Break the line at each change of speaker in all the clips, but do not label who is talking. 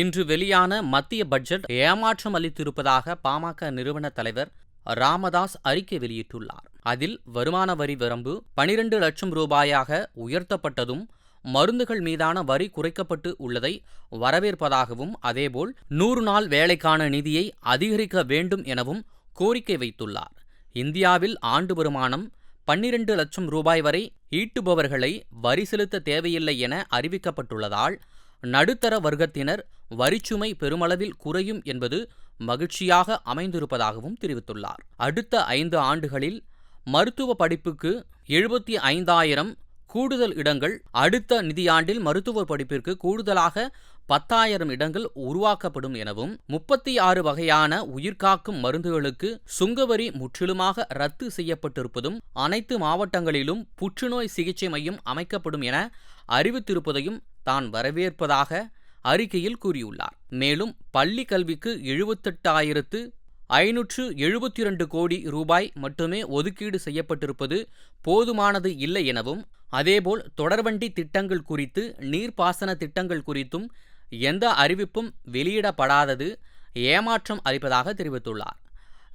இன்று வெளியான மத்திய பட்ஜெட் ஏமாற்றம் அளித்திருப்பதாக பாமக நிறுவன தலைவர் ராமதாஸ் அறிக்கை வெளியிட்டுள்ளார். அதில் வருமான வரி வரம்பு பனிரெண்டு லட்சம் ரூபாயாக உயர்த்தப்பட்டதும் மருந்துகள் மீதான வரி குறைக்கப்பட்டு உள்ளதை வரவேற்பதாகவும் அதேபோல் நூறு நாள் வேலைக்கான நிதியை அதிகரிக்க வேண்டும் எனவும் கோரிக்கை வைத்துள்ளார். இந்தியாவில் ஆண்டு வருமானம் பன்னிரண்டு லட்சம் ரூபாய் வரை ஈட்டுபவர்களை வரி செலுத்த தேவையில்லை என அறிவிக்கப்பட்டுள்ளதால் நடுத்தர வர்க்கத்தினர் வரிச்சுமை பெருமளவில் குறையும் என்பது மகிழ்ச்சியாக அமைந்திருப்பதாகவும் தெரிவித்துள்ளார். அடுத்த ஐந்து ஆண்டுகளில் மருத்துவ படிப்புக்கு எழுபத்தி ஐந்தாயிரம் கூடுதல் இடங்கள் அடுத்த நிதியாண்டில் மருத்துவ படிப்பிற்கு கூடுதலாக பத்தாயிரம் இடங்கள் உருவாக்கப்படும் எனவும் முப்பத்தி ஆறு வகையான உயிர்காக்கும் மருந்துகளுக்கு சுங்கவரி முற்றிலுமாக ரத்து செய்யப்பட்டிருப்பதும் அனைத்து மாவட்டங்களிலும் புற்றுநோய் சிகிச்சை மையம் அமைக்கப்படும் என அறிவித்திருப்பதையும் தான் வரவேற்பதாக அறிக்கையில் கூறியுள்ளார். மேலும் பள்ளி கல்விக்கு எழுபத்தெட்டாயிரத்து ஐநூற்று எழுபத்தி இரண்டு கோடி ரூபாய் மட்டுமே ஒதுக்கீடு செய்யப்பட்டிருப்பது போதுமானது இல்லை எனவும் அதேபோல் தொடர்வண்டி திட்டங்கள் குறித்து நீர்ப்பாசன திட்டங்கள் குறித்தும் எந்த அறிவிப்பும் வெளியிடப்படாதது ஏமாற்றம் அளிப்பதாக தெரிவித்துள்ளார்.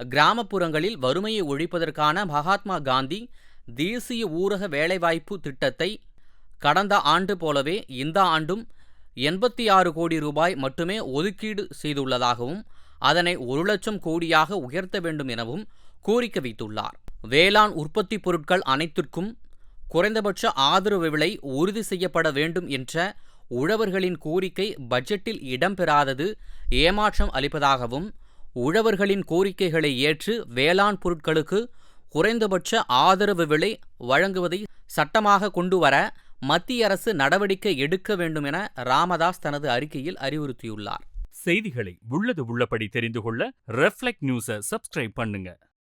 கிராமப்புறங்களில் வறுமையை ஒழிப்பதற்கான மகாத்மா காந்தி தேசிய ஊரக வேலைவாய்ப்பு திட்டத்தை கடந்த ஆண்டு போலவே இந்த ஆண்டும் எண்பத்தி ஆறு கோடி ரூபாய் மட்டுமே ஒதுக்கீடு செய்துள்ளதாகவும் அதனை ஒரு லட்சம் கோடியாக உயர்த்த வேண்டும் எனவும் கோரிக்கை வைத்துள்ளார். வேளாண் உற்பத்தி பொருட்கள் அனைத்திற்கும் குறைந்தபட்ச ஆதரவு விலை உறுதி செய்யப்பட வேண்டும் என்ற உழவர்களின் கோரிக்கை பட்ஜெட்டில் இடம்பெறாதது ஏமாற்றம் அளிப்பதாகவும் உழவர்களின் கோரிக்கைகளை ஏற்று வேளாண் பொருட்களுக்கு குறைந்தபட்ச ஆதரவு விலை வழங்குவதை சட்டமாக கொண்டு வர மத்திய அரசு நடவடிக்கை எடுக்க வேண்டும் என ராமதாஸ் தனது அறிக்கையில் அறிவுறுத்தியுள்ளார்.
செய்திகளை உள்ளது உள்ளபடி தெரிந்து கொள்ள ரெஃப்ளெக்ட் நியூஸை சப்ஸ்கிரைப் பண்ணுங்க.